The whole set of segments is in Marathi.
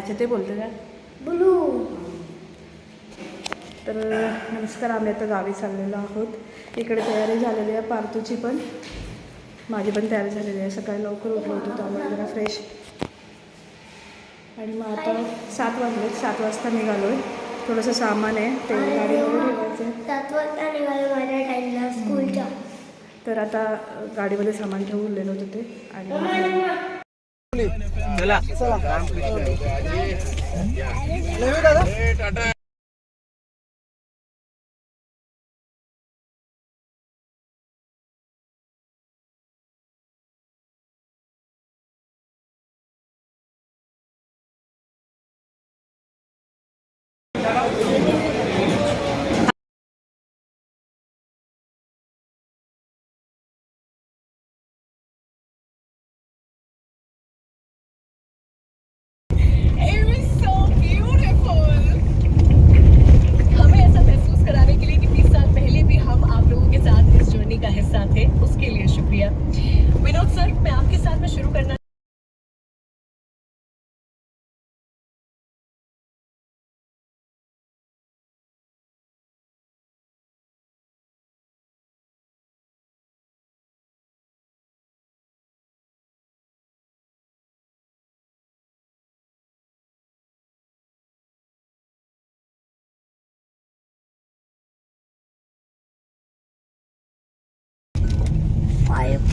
अच्छा ते बोलते का? ब्लू. तर नमस्कार आम्ही आता गावी चाललेलो आहोत. इकडे तयारी झालेली आहे पार्थूची पण. माझी पण तयारी झालेली आहे. सकाळी लवकर उठलो होतो त्यामुळे जरा फ्रेश आणि मग आता सात वाजले सात वाजता निघालो आहे थोडंसं सामान आहे ते गाडीवर ठेवायचं आहे. सात वाजता निघालो माझ्या टाईमला स्कूलच्या तर आता गाडीमध्ये सामान ठेवलेलं होतं ते. आणि मग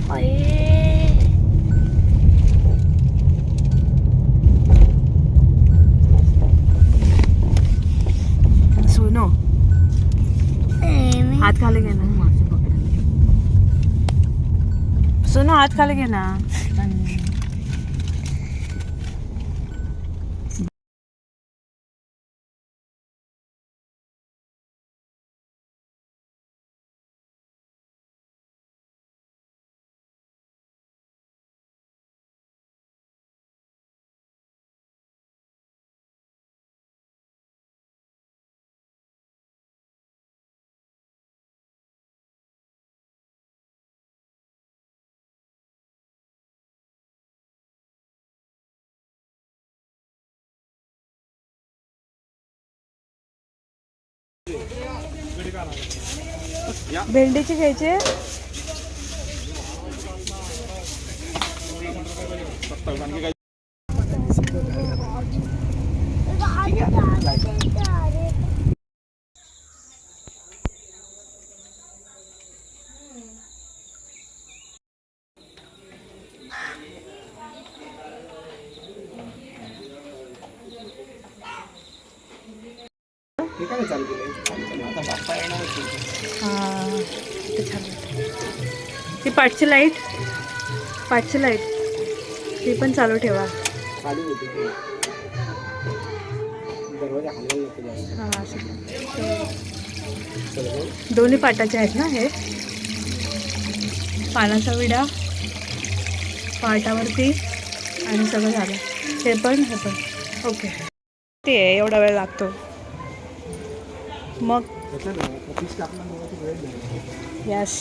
सुनो. हात खाली घे ना. सुनो हात खाली घे ना. भेंडीचे घ्यायचे. हा, ते छान. वाटतं. ती पाठची लाइट पाठची लाइट. ती पण चालू ठेवा. चालू होते. ते दरवाजा हलवायला नको जास्त. हा असं. दोन्ही पाटाचे आहेत ना हे? पानाचा विडा पाटावरती आणि सगळं झालं. हे पण हे पण. ओके. ते एवढा वेळ लागतो. मग? यस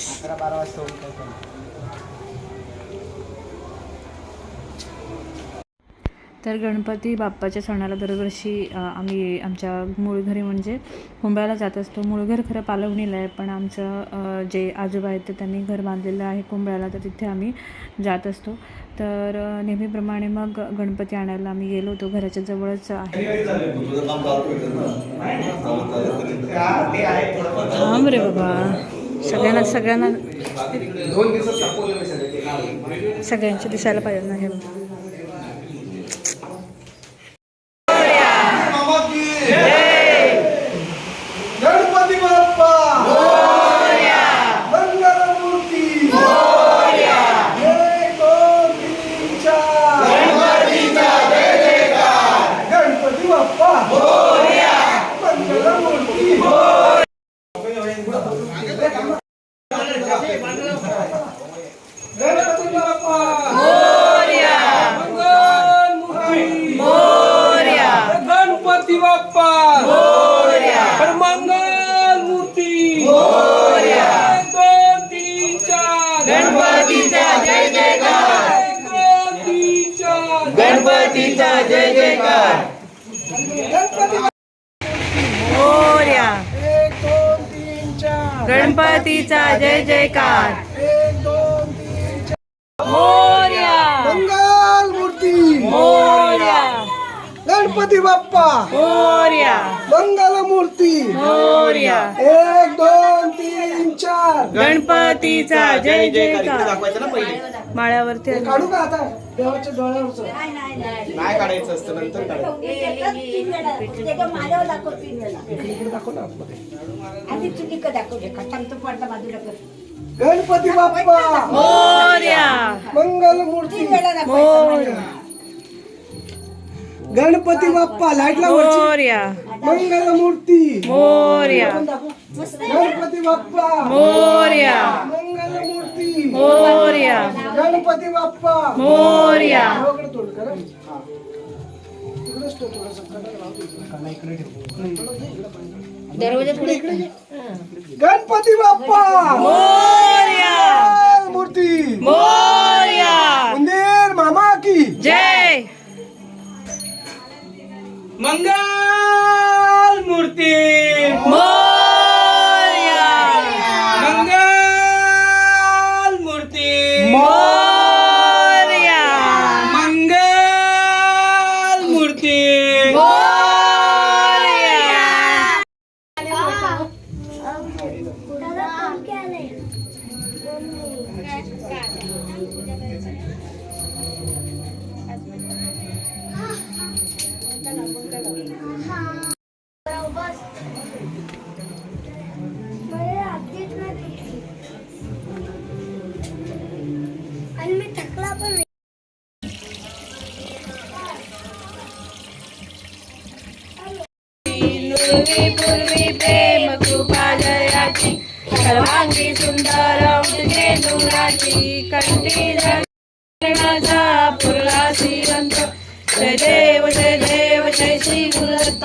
तर गणपती बाप्पाच्या सणाला दरवर्षी आम्ही आमच्या मूळ घरी म्हणजे कुंभाळला जात असतो. मूळ घर खरं पालवणीला आहे पण आमचं जे आजोबा आहेत ते त्यांनी घर बांधलेलं आहे कुंभाळ्याला तर तिथे आम्ही जात असतो. तर नेहमीप्रमाणे मग गणपती आणायला आम्ही गेलो होतो. घराच्या जवळच आहे. थांब रे बाबा. सगळ्यांना सगळ्यांना दोन दिवसात संपवलं मी सगळं ते नाव. सगळ्यांचे दिसायला पाहिजे ना हे. गणपतीचा जय जयकार. मोर्या. मंगल मूर्ती. मोर्या. गणपती बाप्पा. मोर्या. मंगल मूर्ती. मोर्या. एक दोन गणपतीचा जय जयकार. दाखवायचं ना पहिले. माळ्यावरती आलो. काढू का आता? देवाच्या डोळ्यावरच. नाही काढायचं असतं नंतर काढायचं. इकडे दाखव ना आतमध्ये. गणपती बाप्पा! मोर्या. मंगल मूर्ती. मोर्या. गणपती बाप्पा लाइट मोर्या. मंगल मूर्ती मोर्या. गणपती बाप्पा. मोर्या. मंगल मूर्ती मोर्या. गणपती बाप्पा. मोर्या. हा. दरवाजा घे. गणपती बाप्पा. मोर्या. मूर्ती मोर्या. मंदिर मामा की. जय. मंगल आणि दुराची कंठी धरणाचा पुरला श्रीरंत जय देव जय देव जय श्री गुरुदत्त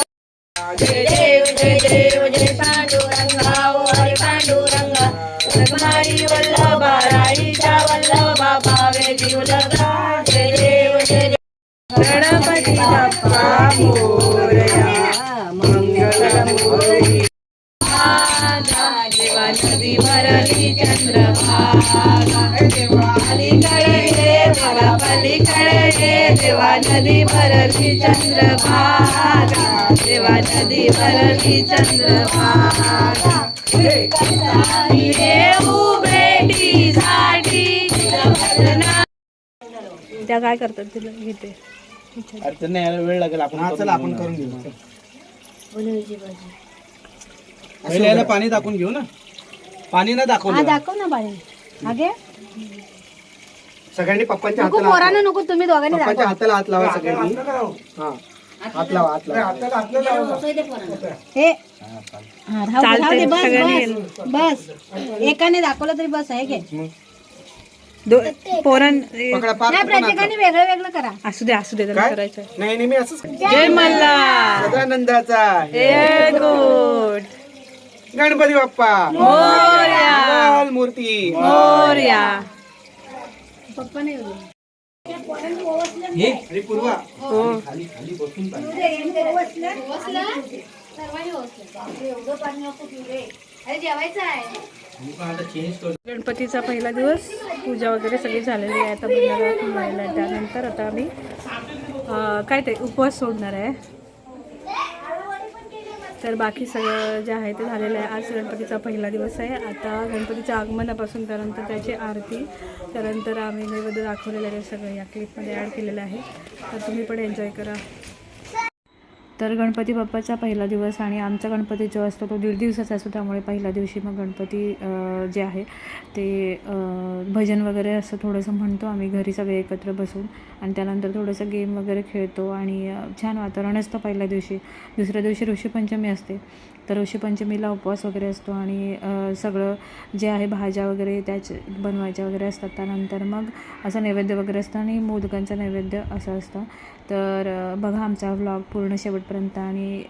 जय देव जय देव जय पांडुरंगा ओ हरी पांडुरंगा. रघुमारी वल्लभा राईच्या वल्लभा भावे जीवलगा जय देव जय देव. गणपती बाप्पा मोरया. मंगलमूर्ती माझा देवा नदी रे देवा नदी भरली चंद्रभागा. देवा नदी भरली चंद्रभागा. त्या काय करतात तिला घेते. अडचण नाही यायला वेळ लागेल आपण हा चला आपण करून घेऊ. पहिले याला पाणी टाकून घेऊ ना. पाणी ना दाखवलं. दाखव ना बाई. आगे. सगळ्यांनी पप्पांच्या नको हाताला पोरानं नको तुम्ही दोघांनी पप्पाच्या हाताला हात लावा सगळ्यांनी. हा. हात लावा हात लावा. हे. हा, राहू दे, राहू चालतंय, दे, बस बस बस. एकाने दाखवलं तरी बस आहे घे. दो- पोरण पकडा पाच नाही प्रत्येकाने वेगळं वेगळं करा. असू दे असू दे त्याला काय? करायचं नाही नेहमी असंच जय मल्हार. सदानंदाचा. हे गुड. गणपती बाप्पा. मोरया. मंगल मूर्ती. मोरया. पप्पा नाही हो. गणपतीचा पहिला दिवस पूजा वगैरे सगळी झालेली आहे. आता त्यानंतर आता आम्ही काय ते उपवास सोडणार आहे. तर बाकी सगळं जे आहे ते झालेलं आहे. आज गणपतीचा पहिला दिवस आहे. आता गणपतीच्या आगमनापासून त्यानंतर त्याची आरती त्यानंतर आम्ही नैवेद्य दाखवलेलं आहे. सगळं या क्लिपमध्ये ॲड केलेलं आहे. तर तुम्ही पण एन्जॉय करा. तर गणपती बाप्पाचा पहिला दिवस आणि आमचा गणपती जो असतो तो दीड दिवसाचा असतो त्यामुळे पहिल्या दिवशी मग गणपती जे आहे ते भजन वगैरे असं थोडंसं म्हणतो. आम्ही घरी सगळे एकत्र बसून आणि त्यानंतर थोडंसं गेम वगैरे खेळतो आणि छान वातावरण असतं पहिल्या दिवशी. दुसऱ्या दिवशी ऋषीपंचमी असते. तर ऋषीपंचमीला उपवास वगैरे असतो आणि सगळं जे आहे भाज्या वगैरे त्याच बनवायच्या वगैरे असतात. त्यानंतर मग असं नैवेद्य वगैरे असतं आणि मोदकांचं नैवेद्य असं असतं. तर बघा आमचा व्लॉग पूर्ण शेवटपर्यंत आणि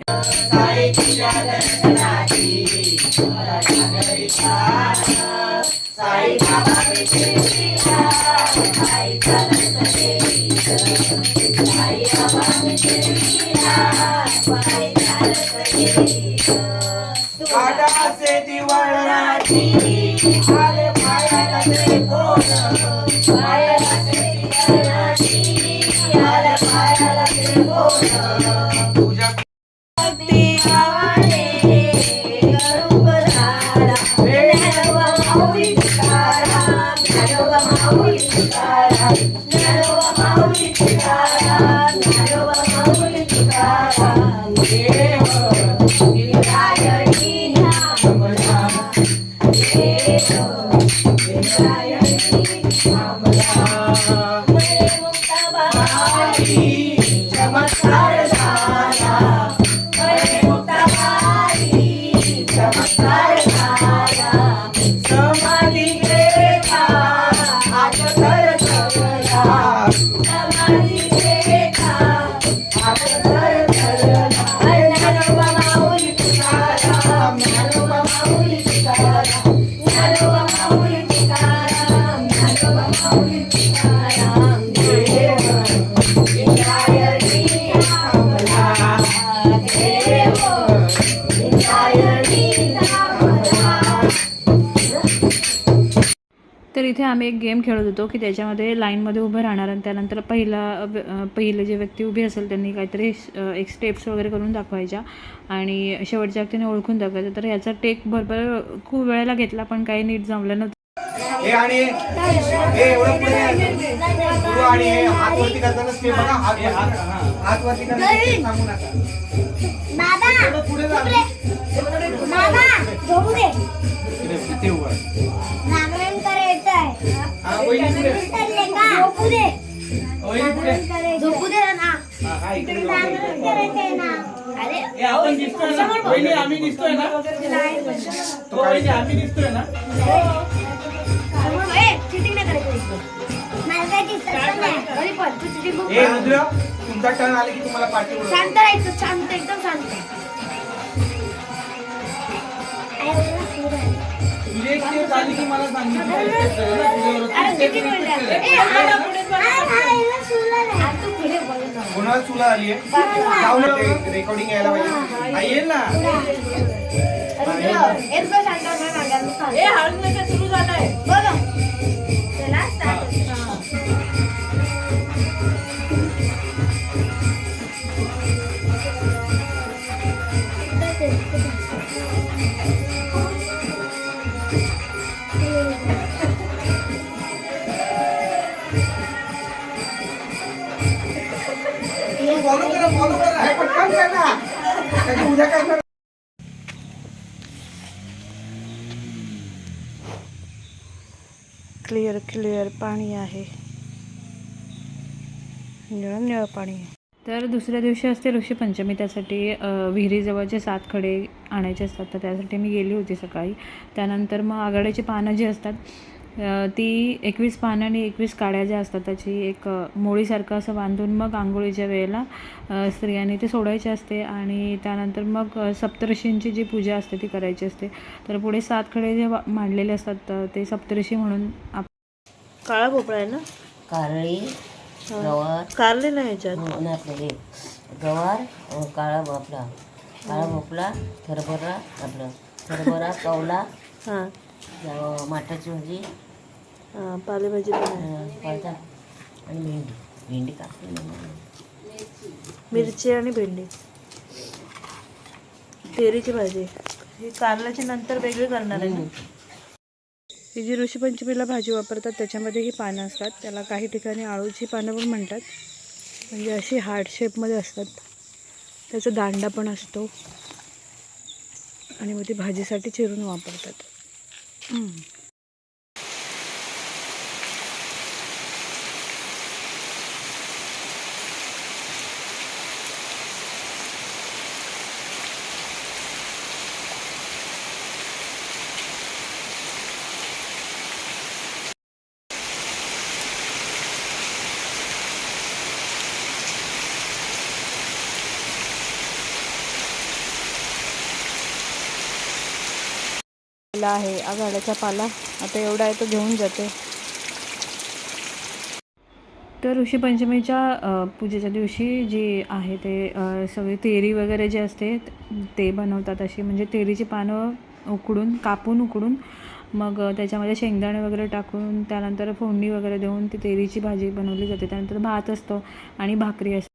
आटासे ती आले पायाला ते कोण पायाला ते आले पायाला ते कोण तुझ्या इथे आम्ही एक गेम खेळत होतो की त्याच्यामध्ये लाईनमध्ये उभं राहणार आणि त्यानंतर पहिला पहिलं जे व्यक्ती उभी असेल त्यांनी काहीतरी एक स्टेप्स वगैरे करून दाखवायच्या आणि शेवटच्या व्यक्तीने ओळखून दाखवायचं. तर ह्याचा टेक भरभर खूप वेळेला घेतला पण काही नीट जमलं नव्हतं. हे आणि हे एवढं पुढे आहे. सुरू आणि हे हात वरती करताना स्टेप बघा. हात वरती. हात वरती करताना step सांगू नका. बाबा. थोडं पुढे जा. बाबा. झोपू दे इकडे, इथे उभं झोपू दे ना आपण दिसतोय ना वहिनी आम्ही दिसतोय ना तो वहिनी आम्ही दिसतोय ना तुमचा टर्न आले की तुम्हाला पाठी. शांत राहायचं शांत एकदम शांत एक step झाली की मला सांगितलं. कोणाला चुला आली आहे? रेकॉर्डिंग यायला पाहिजे. हा, येईल ना. शांत नाही मागायला उद्या करणार क्लिअर क्लिअर पाणी आहे. निळं निळं पाणी आहे. तर दुसऱ्या दिवशी असते ऋषीपंचमी त्यासाठी विहिरीजवळचे सात खडे आणायचे असतात. तर त्यासाठी मी गेली होती सकाळी. त्यानंतर मग आघाड्याची पानं जी असतात ती एकवीस पानं आणि एकवीस काड्या ज्या असतात त्याची एक मोळीसारखं असं बांधून मग आंघोळीच्या वेळेला स्त्रियांनी ते सोडायचे असते आणि त्यानंतर मग अ, सप्तऋषींची जी पूजा असते ती करायची असते. तर पुढे सात खडे जे मांडलेले असतात तर ते सप्तऋषी म्हणून आप काळा भोपळा आहे ना? कारळी गवार. कारले नाही ह्याच्यात हे गवार काळा आपला. काळा भोपळा हरभरा आपलं. हरभरा कवला. हां. माठाची भाजी. हां पालेभाजी पण आहे. अं, पालता आणि भेंडी भेंडी कापली. मिरची आणि भेंडी. तेरीची भाजी. ही कारल्याची नंतर वेगळी करणार आहे ना? ही जी ऋषीपंचमीला भाजी वापरतात त्याच्यामध्ये ही पानं असतात. त्याला काही ठिकाणी आळूची पानं पण म्हणतात. म्हणजे अशी हार्ट शेपमध्ये असतात. त्याचा दांडा पण असतो. आणि मग ती भाजीसाठी चिरून वापरतात. Mm-hmm. पाला आहे. आघाड्याचा पाला. आता एवढा आहे तो घेऊन जाते. तर ऋषीपंचमीच्या पूजेच्या दिवशी जी आहे ते सगळी तेरी वगैरे जे असते ते बनवतात अशी. म्हणजे तेरीची पानं उकडून कापून उकडून मग त्याच्यामध्ये शेंगदाणे वगैरे टाकून त्यानंतर फोडणी वगैरे देऊन ती तेरीची भाजी बनवली जाते. त्यानंतर भात असतो आणि भाकरी असते.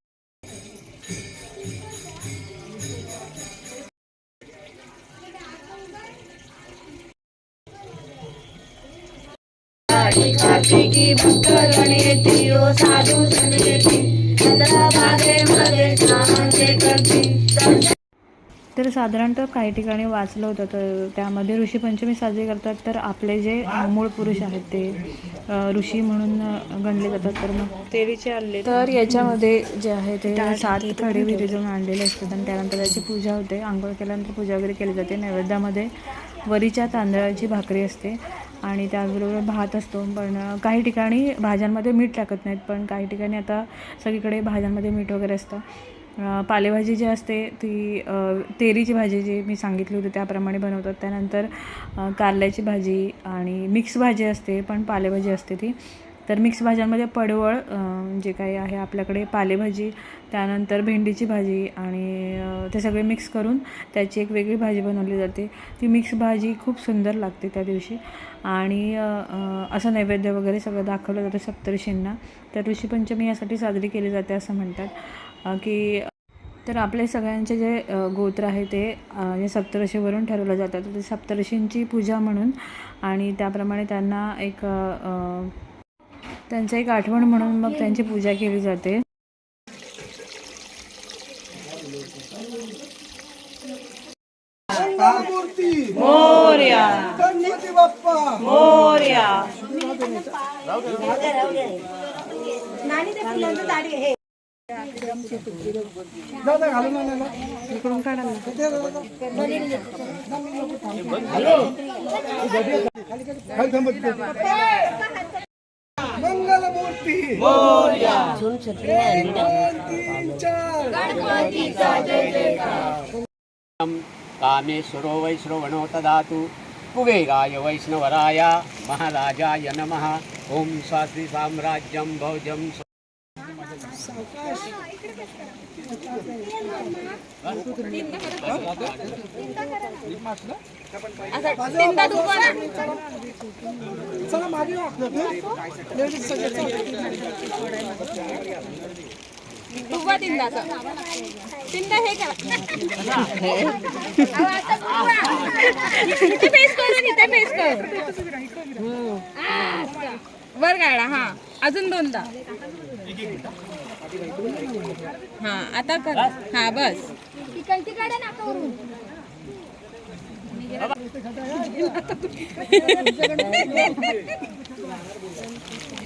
तर साधारणतः काही ठिकाणी वाचलं होतं तर त्यामध्ये ऋषीपंचमी साजरी करतात तर आपले जे मूळ पुरुष आहेत ते ऋषी म्हणून गणले जातात. तर मग तेरीचे आणले तर याच्यामध्ये जे आहे ते सात खडे विहिरीजून आणलेले असतात आणि त्यानंतर त्याची पूजा होते. आंघोळ केल्यानंतर पूजा वगैरे केली जाते. नैवेद्यामध्ये वरीच्या तांदळाची भाकरी असते. आणि त्याचबरोबर भात असतो. पण काही ठिकाणी भाज्यांमध्ये मीठ टाकत नाहीत पण काही ठिकाणी आता सगळीकडे भाज्यांमध्ये मीठ वगैरे असतं. पालेभाजी जी असते ती तेरीची भाजी जी मी सांगितली होती त्याप्रमाणे बनवतात. त्यानंतर कारल्याची भाजी आणि मिक्स भाजी असते पण पालेभाजी असते ती. तर मिक्स भाज्यांमध्ये पडवळ जे काही आहे आपल्याकडे पालेभाजी त्यानंतर भेंडीची भाजी आणि ते सगळे मिक्स करून त्याची एक वेगळी भाजी बनवली जाते. ती मिक्स भाजी खूप सुंदर लागते त्या दिवशी. आणि असं नैवेद्य वगैरे सगळं दाखवलं जातं सप्तऋषींना तर ऋषीपंचमी यासाठी साजरी केली जाते असं म्हणतात. की तर आपले सगळ्यांचे जे गोत्र आहे ते या सप्तर्षीवरून सप्तऋषीवरून ठरवलं जातं. तर ते सप्तऋषींची पूजा म्हणून आणि त्याप्रमाणे त्यांना एक त्यांचं एक आठवण म्हणून मग त्यांची पूजा केली जाते. मूर्ती. मोर्या. गणपती बाप्पा. हे दादा घालून आणायला इकडून काढा खाली थांबत मंगल मूर्ती सून छत्री आणली ना कामेश्वरो वैश्रवणो ददातु कुबेराय वैष्णवराय महाराजाय नमः। ॐ स्वास्ति साम्राज्यं भौजं चला मागे या. वर काढा हा. अजून दोनदा. हा आता कर. हा बस.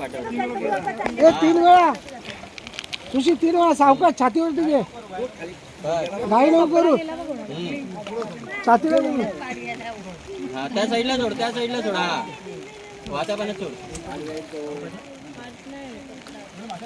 ए तीन वेळा. तुझी तीन वेळा सावकाश छातीवरती घे. घाई नको करू. छातीवर त्या साईडला सोड त्या साईडला सोड हा. वाचा पण सोड.